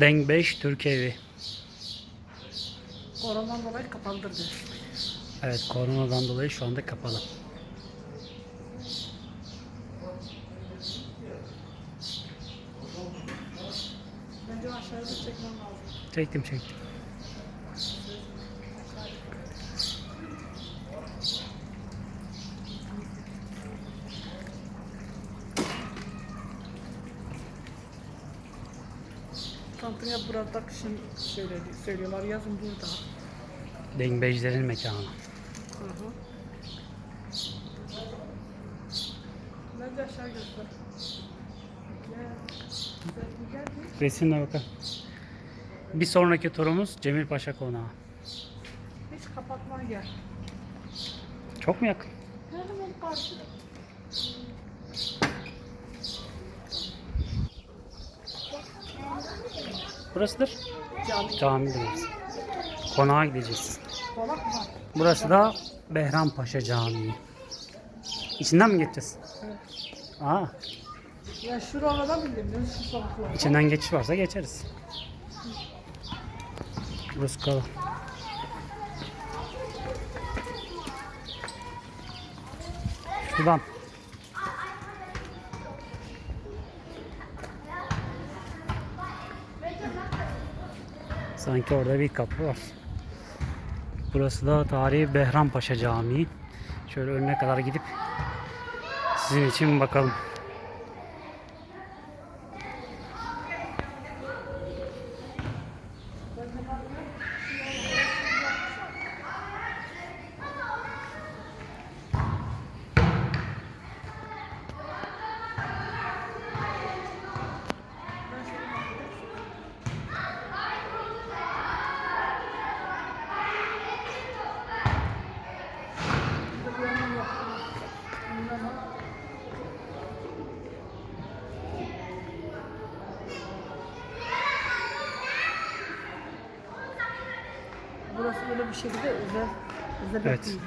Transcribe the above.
Deng 5 Türk evi. Koronadan dolayı kapandırdı. Evet koronadan dolayı şu anda kapalı. Bence aşağıda çekmem lazım. Çektim çektim. Tantanya burada kışın söyledi, söylüyorlar. Yazın burada. Deng 5'lerin mekanı. Hı hı. Bence aşağı göster. Resimle bakın. Bir sonraki turumuz Cemil Paşa Konağı. Hiç kapatma gel. Çok mu yakın? Hemen karşı. Burasıdır. Cami. Cami burası. Konağa gideceğiz. Dolap var. Burası da Behrampaşa Camii. İçinden mi geçeceğiz? Evet. Aa, Ya şuralardan bildim. Ne şu sokaklar. içinden geçiş varsa geçeriz. Burası kalan. Şuradan. Sanki orada bir kapı var. Burası da tarihi Behrampaşa Camii. Şöyle önüne kadar gidip sizin için bakalım. Burası böyle bir şekilde özel özel Evet. değil.